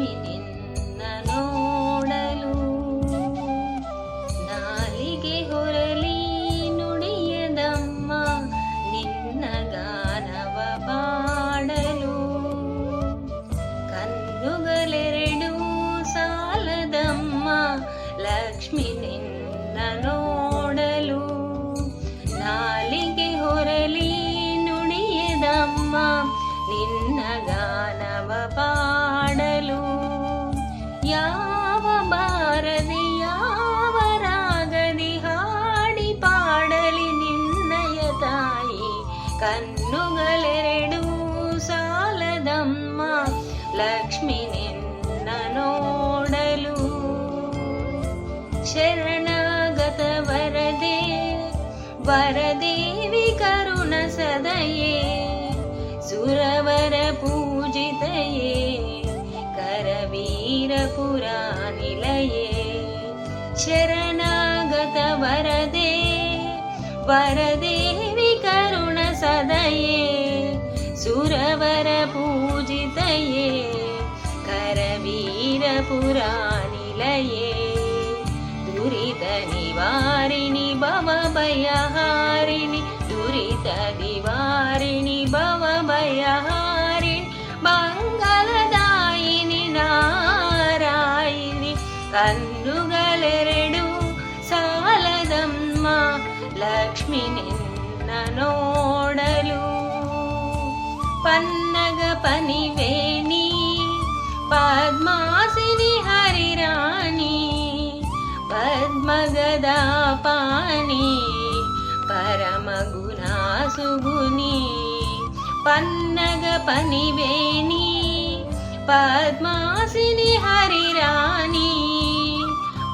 me ನಿನ್ನ ಗಾನವ ಪಾಡಲು ಯಾವ ಬಾರದಿ ಯಾವ ರಾಗದಿ ಹಾಡಿ ಪಾಡಲಿ ನಿನ್ನಯ ತಾಯಿ? ಕಣ್ಣುಗಳೆರಡು ಸಾಲದಮ್ಮ, ಲಕ್ಷ್ಮಿ ನಿನ್ನ ನೋಡಲು. ಶರಣಾಗತ ವರದೆ, ವರದೇವಿ ಕರುಣ ಸದಯೇ पुराणि लये शरणागत वरदे वरदेवि करुण सदये सुरवर पूजितये करवीर पुराणि लये भवभयहारिणि दुरितदि ಕಣ್ಣುಗಳೆರಡು ಸಾಲದಮ್ಮ ಲಕ್ಷ್ಮಿ ನಿನ್ನ ನೋಡಲು ಪನ್ನಗ ಪನಿವೇಣಿ ಪದ್ಮಾಸಿನಿ ಹರಿರಾಣಿ ಪದ್ಮಗದಾ ಪಾಣಿ ಪರಮ ಗುಣ ಸುಗುನಿ ಪನ್ನಗ ಪನಿವೇಣಿ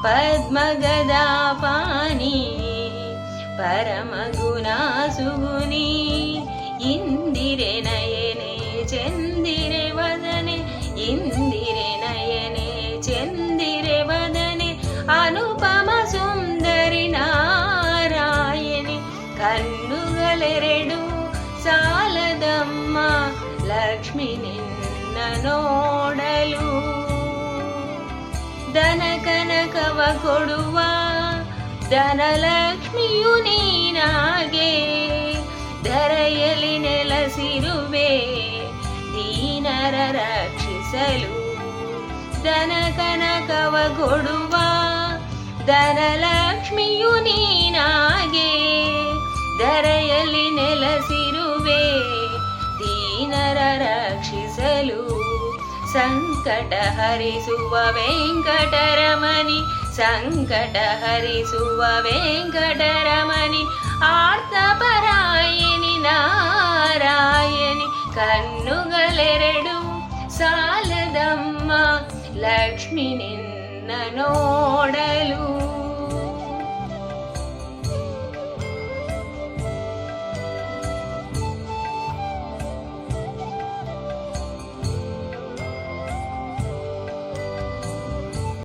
పద్మగదాపాని పరమగుణాసుగుని ఇందిరే నయనే చందిరే వదనే ఇందిరే నయనే చందిరే వదనే అనుపమ సుందరి నారాయణి కన్నుగలెరడు సాలదమ్మ లక్ష్మి నిన్న నోడలు దనకన ಕನಕವ ಕೊಡುವ ಧನಲಕ್ಷ್ಮಿಯು ನೀನಾಗೆ. ಧರೆಯಲ್ಲಿ ನೆಲೆಸಿರುವೆ, ದೀನರ ರಕ್ಷಿಸಲು. ಧನ ಕನಕವ ಕೊಡುವ ಧನಲಕ್ಷ್ಮಿಯು ನೀನಾಗೆ. ಧರೆಯಲ್ಲಿ ನೆಲಸಿರುವೆ, ದೀನರ ರಕ್ಷಿಸಲು. ಸಂಕಟ ಹರಿಸುವ ವೆಂಕಟರಮಣಿ ಸಂಕಟ ಹರಿಸುವ ವೆಂಕಟರಮಣಿ ಆರ್ತಪರಾಯಣಿ ನಾರಾಯಣಿ ಕಣ್ಣುಗಳೆರಡು ಸಾಲದಮ್ಮ ಲಕ್ಷ್ಮಿ ನಿನ್ನ ನೋಡಲು